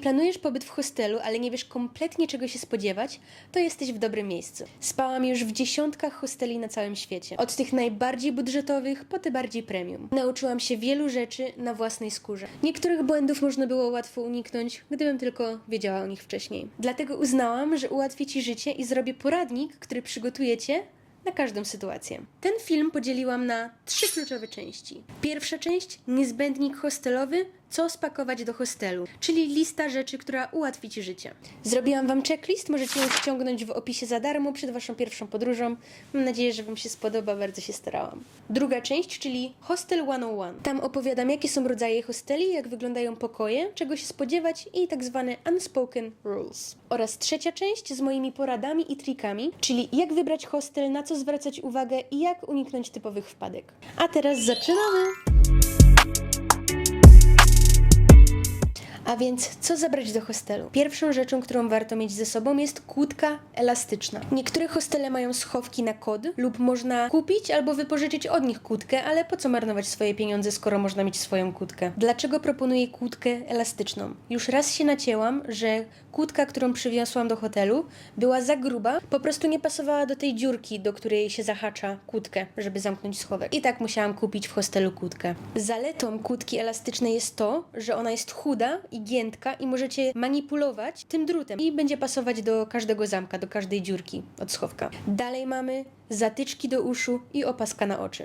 planujesz pobyt w hostelu, ale nie wiesz kompletnie czego się spodziewać, to jesteś w dobrym miejscu. Spałam już w dziesiątkach hosteli na całym świecie. Od tych najbardziej budżetowych po te bardziej premium. Nauczyłam się wielu rzeczy na własnej skórze. Niektórych błędów można było łatwo uniknąć, gdybym tylko wiedziała o nich wcześniej. Dlatego uznałam, że ułatwię Ci życie i zrobię poradnik, który przygotuje Cię na każdą sytuację. Ten film podzieliłam na trzy kluczowe części. Pierwsza część niezbędnik hostelowy, co spakować do hostelu, czyli lista rzeczy, która ułatwi Ci życie. Zrobiłam Wam checklist, możecie ją ściągnąć w opisie za darmo przed Waszą pierwszą podróżą. Mam nadzieję, że Wam się spodoba, bardzo się starałam. Druga część, czyli Hostel 101. Tam opowiadam, jakie są rodzaje hosteli, jak wyglądają pokoje, czego się spodziewać i tak zwane unspoken rules. Oraz trzecia część z moimi poradami i trikami, czyli jak wybrać hostel, na co zwracać uwagę i jak uniknąć typowych wpadek. A teraz zaczynamy! A więc co zabrać do hostelu? Pierwszą rzeczą, którą warto mieć ze sobą jest kłódka elastyczna. Niektóre hostele mają schowki na kod lub można kupić albo wypożyczyć od nich kłódkę, ale po co marnować swoje pieniądze, skoro można mieć swoją kłódkę? Dlaczego proponuję kłódkę elastyczną? Już raz się nacięłam, że kłódka, którą przywiosłam do hotelu, była za gruba, po prostu nie pasowała do tej dziurki, do której się zahacza kłódkę, żeby zamknąć schowek. I tak musiałam kupić w hostelu kłódkę. Zaletą kłódki elastycznej jest to, że ona jest chuda i giętka i możecie manipulować tym drutem i będzie pasować do każdego zamka, do każdej dziurki od schowka. Dalej mamy zatyczki do uszu i opaska na oczy.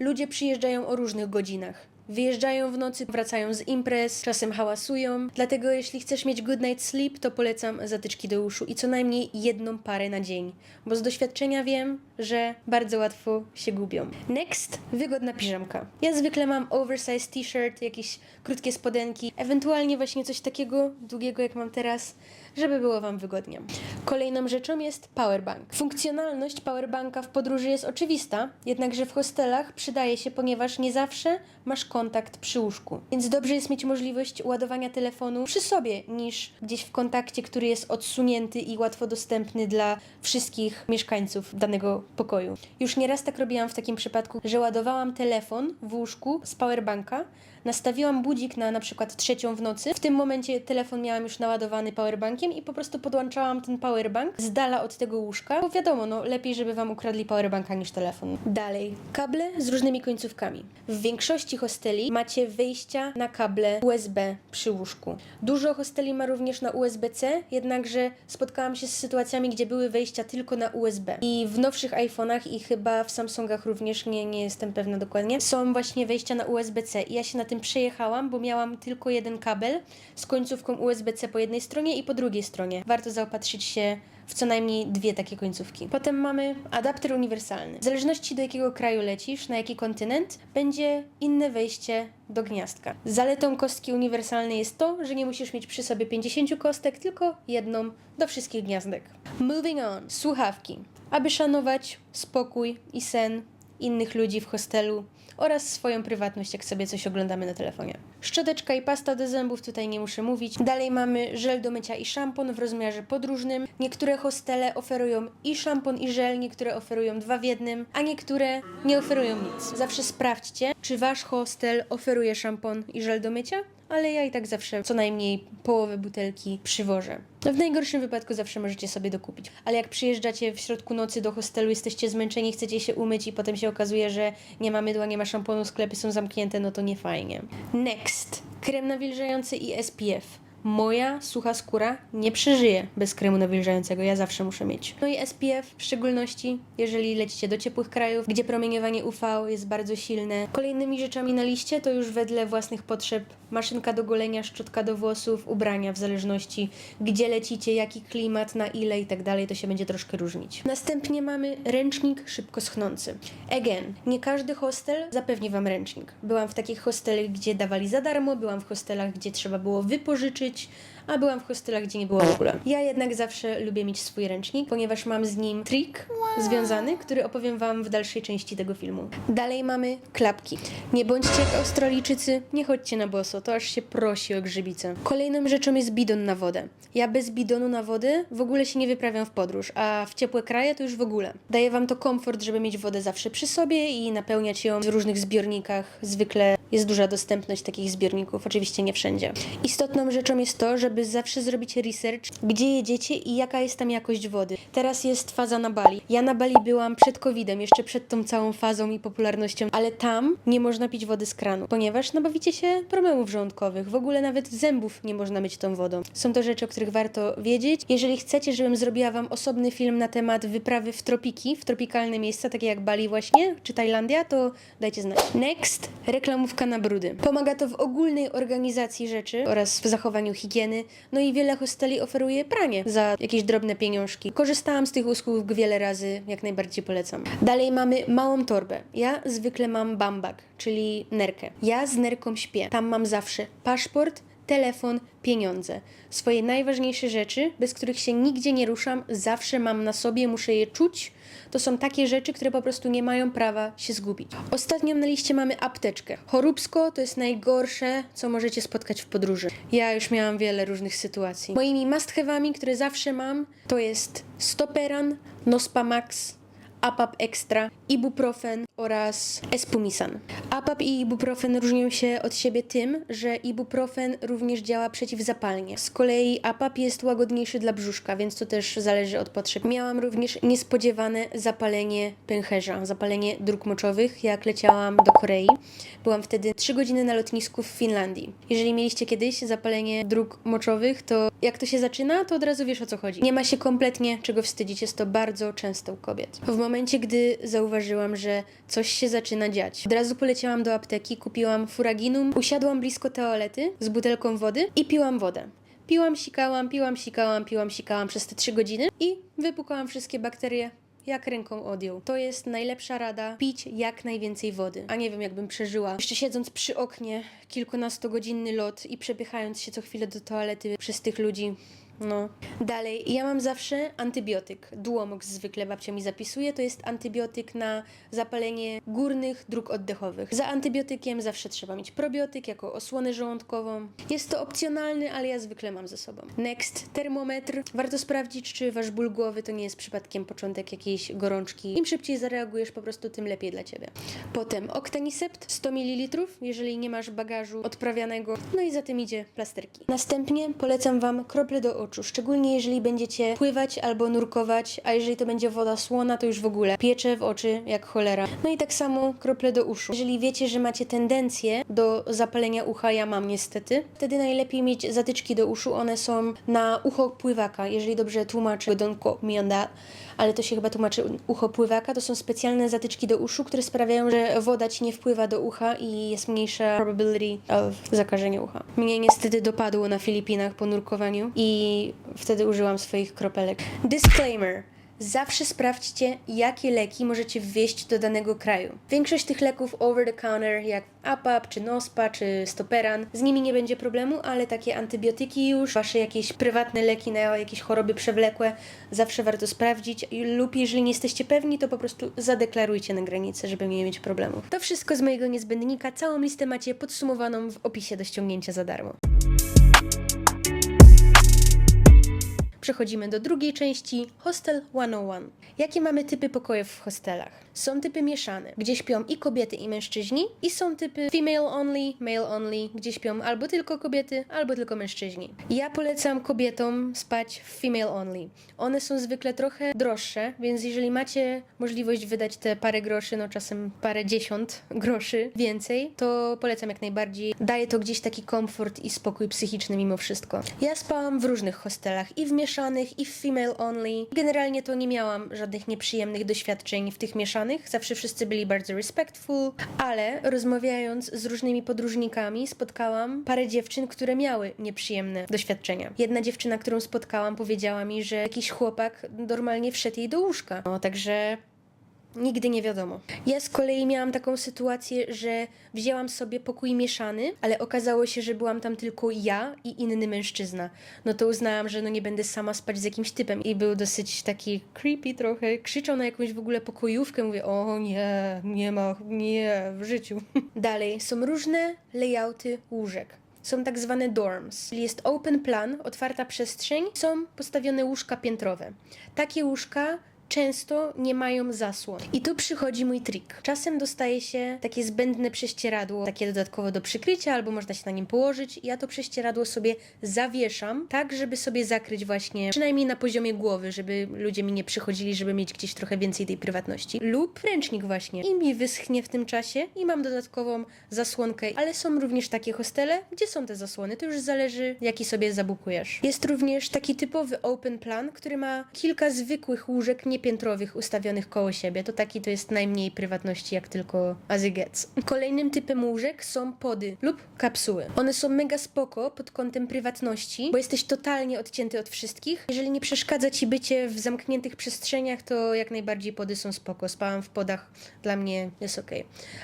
Ludzie przyjeżdżają o różnych godzinach. Wyjeżdżają w nocy, wracają z imprez, czasem hałasują. Dlatego jeśli chcesz mieć good night sleep, to polecam zatyczki do uszu i co najmniej jedną parę na dzień. Bo z doświadczenia wiem, że bardzo łatwo się gubią. Next, wygodna piżamka. Ja zwykle mam oversize t-shirt, jakieś krótkie spodenki, ewentualnie właśnie coś takiego długiego jak mam teraz, żeby było Wam wygodnie. Kolejną rzeczą jest powerbank. Funkcjonalność powerbanka w podróży jest oczywista, jednakże w hostelach przydaje się, ponieważ nie zawsze masz kontakt przy łóżku. Więc dobrze jest mieć możliwość ładowania telefonu przy sobie, niż gdzieś w kontakcie, który jest odsunięty i łatwo dostępny dla wszystkich mieszkańców danego pokoju. Już nieraz tak robiłam w takim przypadku, że ładowałam telefon w łóżku z powerbanka, nastawiłam budzik na na przykład trzecią w nocy. W tym momencie telefon miałam już naładowany powerbankiem i po prostu podłączałam ten powerbank z dala od tego łóżka, bo wiadomo, no lepiej, żeby wam ukradli powerbanka niż telefon. Dalej, kable z różnymi końcówkami. W większości hosteli macie wyjścia na kable USB przy łóżku. Dużo hosteli ma również na USB-C, jednakże spotkałam się z sytuacjami, gdzie były wejścia tylko na USB. I w nowszych iPhone'ach i chyba w Samsungach również, nie, nie jestem pewna dokładnie, są właśnie wejścia na USB-C. I ja się na tym przejechałam, bo miałam tylko jeden kabel z końcówką USB-C po jednej stronie i po drugiej stronie. Warto zaopatrzyć się w co najmniej dwie takie końcówki. Potem mamy adapter uniwersalny. W zależności do jakiego kraju lecisz, na jaki kontynent, będzie inne wejście do gniazdka. Zaletą kostki uniwersalnej jest to, że nie musisz mieć przy sobie 50 kostek, tylko jedną do wszystkich gniazdek. Moving on. Słuchawki. Aby szanować spokój i sen innych ludzi w hostelu oraz swoją prywatność, jak sobie coś oglądamy na telefonie. Szczoteczka i pasta do zębów, tutaj nie muszę mówić. Dalej mamy żel do mycia i szampon w rozmiarze podróżnym. Niektóre hostele oferują i szampon i żel, niektóre oferują dwa w jednym, a niektóre nie oferują nic. Zawsze sprawdźcie, czy wasz hostel oferuje szampon i żel do mycia, ale ja i tak zawsze co najmniej połowę butelki przywożę. No w najgorszym wypadku zawsze możecie sobie dokupić. Ale jak przyjeżdżacie w środku nocy do hostelu, jesteście zmęczeni, chcecie się umyć i potem się okazuje, że nie ma mydła, nie ma szamponu, sklepy są zamknięte, no to nie fajnie. Next. Krem nawilżający i SPF. Moja sucha skóra nie przeżyje bez kremu nawilżającego, ja zawsze muszę mieć. No i SPF, w szczególności jeżeli lecicie do ciepłych krajów, gdzie promieniowanie UV jest bardzo silne. Kolejnymi rzeczami na liście to już wedle własnych potrzeb maszynka do golenia, szczotka do włosów, ubrania w zależności gdzie lecicie, jaki klimat, na ile i tak dalej, to się będzie troszkę różnić. Następnie mamy ręcznik szybko schnący. Again, nie każdy hostel zapewni Wam ręcznik. Byłam w takich hostelach, gdzie dawali za darmo, byłam w hostelach, gdzie trzeba było wypożyczyć, which a byłam w hostelach, gdzie nie było w ogóle. Ja jednak zawsze lubię mieć swój ręcznik, ponieważ mam z nim trik związany, który opowiem Wam w dalszej części tego filmu. Dalej mamy klapki. Nie bądźcie jak Australijczycy, nie chodźcie na boso, to aż się prosi o grzybice. Kolejną rzeczą jest bidon na wodę. Ja bez bidonu na wodę w ogóle się nie wyprawiam w podróż, a w ciepłe kraje to już w ogóle. Daje Wam to komfort, żeby mieć wodę zawsze przy sobie i napełniać ją w różnych zbiornikach. Zwykle jest duża dostępność takich zbiorników, oczywiście nie wszędzie. Istotną rzeczą jest to, żeby zawsze zrobić research, gdzie jedziecie i jaka jest tam jakość wody. Teraz jest faza na Bali. Ja na Bali byłam przed COVID-em, jeszcze przed tą całą fazą i popularnością, ale tam nie można pić wody z kranu, ponieważ nabawicie się problemów żołądkowych. W ogóle nawet zębów nie można myć tą wodą. Są to rzeczy, o których warto wiedzieć. Jeżeli chcecie, żebym zrobiła Wam osobny film na temat wyprawy w tropiki, w tropikalne miejsca, takie jak Bali właśnie, czy Tajlandia, to dajcie znać. Next, reklamówka na brudy. Pomaga to w ogólnej organizacji rzeczy oraz w zachowaniu higieny. No i wiele hosteli oferuje pranie za jakieś drobne pieniążki. Korzystałam z tych usług wiele razy, jak najbardziej polecam. Dalej mamy małą torbę. Ja zwykle mam bambak, czyli nerkę. Ja z nerką śpię. Tam mam zawsze paszport, telefon, pieniądze. Swoje najważniejsze rzeczy, bez których się nigdzie nie ruszam, zawsze mam na sobie, muszę je czuć. To są takie rzeczy, które po prostu nie mają prawa się zgubić. Ostatnią na liście mamy apteczkę. Choróbsko to jest najgorsze, co możecie spotkać w podróży. Ja już miałam wiele różnych sytuacji. Moimi must które zawsze mam, to jest stoperan, Nospamax, APAP Extra, ibuprofen oraz Espumisan. APAP i ibuprofen różnią się od siebie tym, że ibuprofen również działa przeciwzapalnie. Z kolei APAP jest łagodniejszy dla brzuszka, więc to też zależy od potrzeb. Miałam również niespodziewane zapalenie pęcherza, zapalenie dróg moczowych, jak leciałam do Korei. Byłam wtedy 3 godziny na lotnisku w Finlandii. Jeżeli mieliście kiedyś zapalenie dróg moczowych, to jak to się zaczyna, to od razu wiesz o co chodzi. Nie ma się kompletnie czego wstydzić, jest to bardzo często u kobiet. W momencie, gdy zauważyłam, że coś się zaczyna dziać, od razu poleciałam do apteki, kupiłam furaginum, usiadłam blisko toalety z butelką wody i piłam wodę. Piłam, sikałam, piłam, sikałam, piłam, sikałam przez te 3 godziny i wypukałam wszystkie bakterie jak ręką odjął. To jest najlepsza rada. Pić jak najwięcej wody. A nie wiem, jakbym przeżyła. Jeszcze siedząc przy oknie, kilkunastogodzinny lot i przepychając się co chwilę do toalety przez tych ludzi. No. Dalej, ja mam zawsze antybiotyk. Duomox zwykle babcia mi zapisuje. To jest antybiotyk na zapalenie górnych dróg oddechowych. Za antybiotykiem zawsze trzeba mieć probiotyk jako osłonę żołądkową. Jest to opcjonalny, ale ja zwykle mam ze sobą. Next, termometr. Warto sprawdzić, czy wasz ból głowy to nie jest przypadkiem początek jakiejś gorączki. Im szybciej zareagujesz, po prostu tym lepiej dla ciebie. Potem Octanisept 100 ml, jeżeli nie masz bagażu odprawianego. No i za tym idzie plasterki. Następnie polecam wam krople do oczu, szczególnie jeżeli będziecie pływać albo nurkować, a jeżeli to będzie woda słona, to już w ogóle piecze w oczy jak cholera. No i tak samo krople do uszu. Jeżeli wiecie, że macie tendencję do zapalenia ucha, ja mam niestety, wtedy najlepiej mieć zatyczki do uszu. One są na ucho pływaka, jeżeli dobrze tłumaczę. Don't quote me on that ale to się chyba tłumaczy ucho pływaka. To są specjalne zatyczki do uszu, które sprawiają, że woda ci nie wpływa do ucha i jest mniejsza probability of zakażenia ucha. Mnie niestety dopadło na Filipinach po nurkowaniu i wtedy użyłam swoich kropelek. Disclaimer. Zawsze sprawdźcie, jakie leki możecie wwieźć do danego kraju. Większość tych leków over the counter, jak APAP, czy NOSPA, czy Stoperan, z nimi nie będzie problemu, ale takie antybiotyki już, wasze jakieś prywatne leki na jakieś choroby przewlekłe, zawsze warto sprawdzić. Lub jeżeli nie jesteście pewni, to po prostu zadeklarujcie na granicy, żeby nie mieć problemów. To wszystko z mojego niezbędnika. Całą listę macie podsumowaną w opisie do ściągnięcia za darmo. Przechodzimy do drugiej części Hostel 101. Jakie mamy typy pokojów w hostelach? Są typy mieszane, gdzie śpią i kobiety, i mężczyźni, i są typy female only, male only, gdzie śpią albo tylko kobiety, albo tylko mężczyźni. Ja polecam kobietom spać w female only. One są zwykle trochę droższe, więc jeżeli macie możliwość wydać te parę groszy, no czasem parę dziesiąt groszy więcej, to polecam jak najbardziej. Daje to gdzieś taki komfort i spokój psychiczny mimo wszystko. Ja spałam w różnych hostelach, i w mieszanych, i w female only. Generalnie to nie miałam żadnych nieprzyjemnych doświadczeń w tych mieszanych. Zawsze wszyscy byli bardzo respectful, ale rozmawiając z różnymi podróżnikami, spotkałam parę dziewczyn, które miały nieprzyjemne doświadczenia. Jedna dziewczyna, którą spotkałam, powiedziała mi, że jakiś chłopak normalnie wszedł jej do łóżka. No, także Nigdy nie wiadomo. Ja z kolei miałam taką sytuację, że wzięłam sobie pokój mieszany, ale okazało się, że byłam tam tylko ja i inny mężczyzna. No to uznałam, że no nie będę sama spać z jakimś typem i był dosyć taki creepy trochę. Krzyczał na jakąś w ogóle pokojówkę, mówię, o nie, nie ma, nie, w życiu. Dalej, są różne layouty łóżek. Są tak zwane dorms, czyli jest open plan, otwarta przestrzeń, są postawione łóżka piętrowe. Takie łóżka często nie mają zasłon. I tu przychodzi mój trik. Czasem dostaje się takie zbędne prześcieradło, takie dodatkowo do przykrycia, albo można się na nim położyć. Ja to prześcieradło sobie zawieszam, tak żeby sobie zakryć właśnie, przynajmniej na poziomie głowy, żeby ludzie mi nie przychodzili, żeby mieć gdzieś trochę więcej tej prywatności. Lub ręcznik właśnie. I mi wyschnie w tym czasie i mam dodatkową zasłonkę. Ale są również takie hostele, gdzie są te zasłony. To już zależy, jaki sobie zabukujesz. Jest również taki typowy open plan, który ma kilka zwykłych łóżek niepiętrowych ustawionych koło siebie. To taki to jest najmniej prywatności, jak tylko as. Kolejnym typem łóżek są pody lub kapsuły. One są mega spoko pod kątem prywatności, bo jesteś totalnie odcięty od wszystkich. Jeżeli nie przeszkadza ci bycie w zamkniętych przestrzeniach, to jak najbardziej pody są spoko. Spałam w podach, dla mnie jest ok.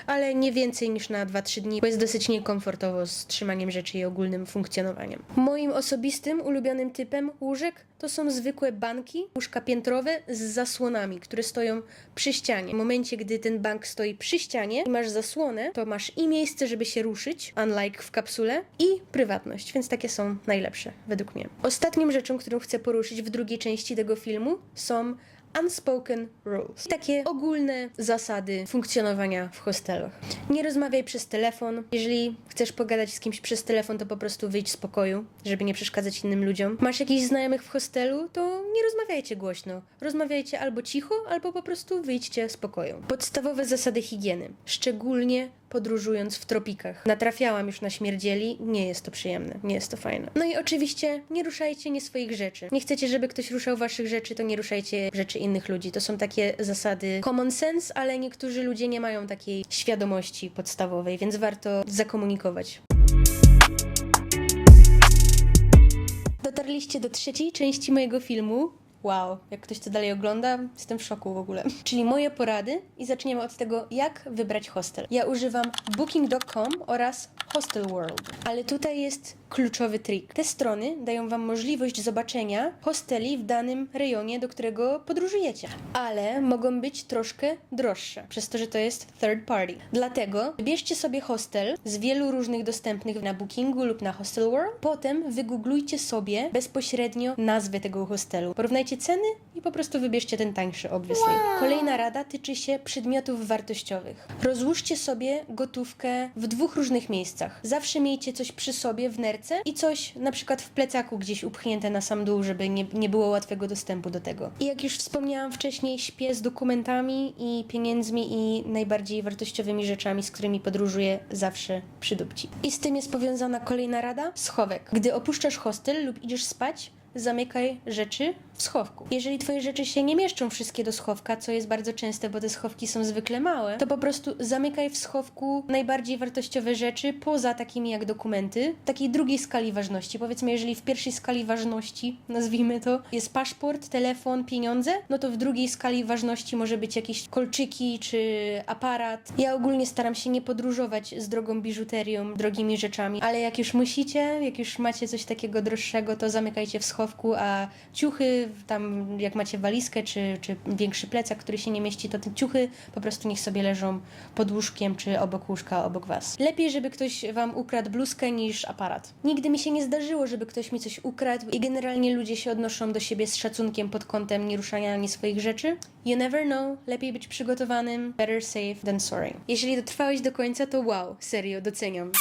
Ale nie więcej niż na 2-3 dni, bo jest dosyć niekomfortowo z trzymaniem rzeczy i ogólnym funkcjonowaniem. Moim osobistym, ulubionym typem łóżek to są zwykłe banki, łóżka piętrowe z zasłonami, które stoją przy ścianie. W momencie, gdy ten bank stoi przy ścianie i masz zasłonę, to masz i miejsce, żeby się ruszyć, unlike w kapsule, i prywatność, więc takie są najlepsze, według mnie. Ostatnią rzeczą, którą chcę poruszyć w drugiej części tego filmu są unspoken rules. Takie ogólne zasady funkcjonowania w hostelach. Nie rozmawiaj przez telefon. Jeżeli chcesz pogadać z kimś przez telefon, to po prostu wyjdź z pokoju, żeby nie przeszkadzać innym ludziom. Masz jakichś znajomych w hostelu, to nie rozmawiajcie głośno. Rozmawiajcie albo cicho, albo po prostu wyjdźcie z pokoju. Podstawowe zasady higieny, szczególnie podróżując w tropikach. Natrafiałam już na śmierdzieli, nie jest to przyjemne, nie jest to fajne. No i oczywiście nie ruszajcie nie swoich rzeczy. Nie chcecie, żeby ktoś ruszał waszych rzeczy, to nie ruszajcie rzeczy innych ludzi. To są takie zasady common sense, ale niektórzy ludzie nie mają takiej świadomości podstawowej, więc warto zakomunikować. Dotarliście do trzeciej części mojego filmu. Wow, jak ktoś to dalej ogląda, jestem w szoku w ogóle. Czyli moje porady i zaczniemy od tego, jak wybrać hostel. Ja używam booking.com oraz Hostel World, ale tutaj jest kluczowy trik. Te strony dają Wam możliwość zobaczenia hosteli w danym rejonie, do którego podróżujecie, ale mogą być troszkę droższe, przez to, że to jest third party. Dlatego wybierzcie sobie hostel z wielu różnych dostępnych na Bookingu lub na Hostel World, potem wygooglujcie sobie bezpośrednio nazwę tego hostelu. Porównajcie ceny i po prostu wybierzcie ten tańszy, obviously. Kolejna rada tyczy się przedmiotów wartościowych. Rozłóżcie sobie gotówkę w dwóch różnych miejscach. Zawsze miejcie coś przy sobie w nerce i coś na przykład w plecaku gdzieś upchnięte na sam dół, żeby nie, nie było łatwego dostępu do tego. I jak już wspomniałam wcześniej, śpię z dokumentami i pieniędzmi i najbardziej wartościowymi rzeczami, z którymi podróżuję zawsze przy dupci. I z tym jest powiązana kolejna rada, schowek. Gdy opuszczasz hostel lub idziesz spać, zamykaj rzeczy w schowku. Jeżeli twoje rzeczy się nie mieszczą wszystkie do schowka, co jest bardzo częste, bo te schowki są zwykle małe, to po prostu zamykaj w schowku najbardziej wartościowe rzeczy, poza takimi jak dokumenty, takiej drugiej skali ważności. Powiedzmy, jeżeli w pierwszej skali ważności, nazwijmy to, jest paszport, telefon, pieniądze, no to w drugiej skali ważności może być jakieś kolczyki czy aparat. Ja ogólnie staram się nie podróżować z drogą biżuterią, drogimi rzeczami, ale jak już musicie, jak już macie coś takiego droższego, to zamykajcie w schowku, a ciuchy, tam jak macie walizkę czy, czy większy plecak, który się nie mieści, to te ciuchy po prostu niech sobie leżą pod łóżkiem czy obok łóżka, obok was. Lepiej, żeby ktoś wam ukradł bluzkę niż aparat. Nigdy mi się nie zdarzyło, żeby ktoś mi coś ukradł i generalnie ludzie się odnoszą do siebie z szacunkiem pod kątem nieruszania ani swoich rzeczy. You never know, lepiej być przygotowanym, better safe than sorry. Jeżeli dotrwałeś do końca, to wow, serio, doceniam.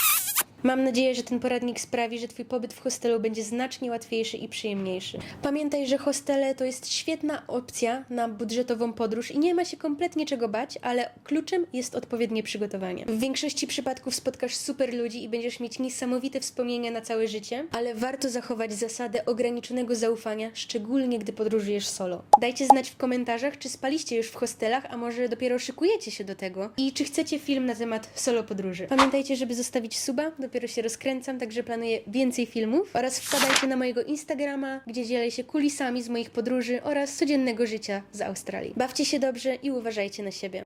Mam nadzieję, że ten poradnik sprawi, że Twój pobyt w hostelu będzie znacznie łatwiejszy i przyjemniejszy. Pamiętaj, że hostele to jest świetna opcja na budżetową podróż i nie ma się kompletnie czego bać, ale kluczem jest odpowiednie przygotowanie. W większości przypadków spotkasz super ludzi i będziesz mieć niesamowite wspomnienia na całe życie, ale warto zachować zasadę ograniczonego zaufania, szczególnie gdy podróżujesz solo. Dajcie znać w komentarzach, czy spaliście już w hostelach, a może dopiero szykujecie się do tego i czy chcecie film na temat solo podróży. Pamiętajcie, żeby zostawić suba, dopiero się rozkręcam, także planuję więcej filmów. Oraz wpadajcie na mojego Instagrama, gdzie dzielę się kulisami z moich podróży oraz codziennego życia z Australii. Bawcie się dobrze i uważajcie na siebie.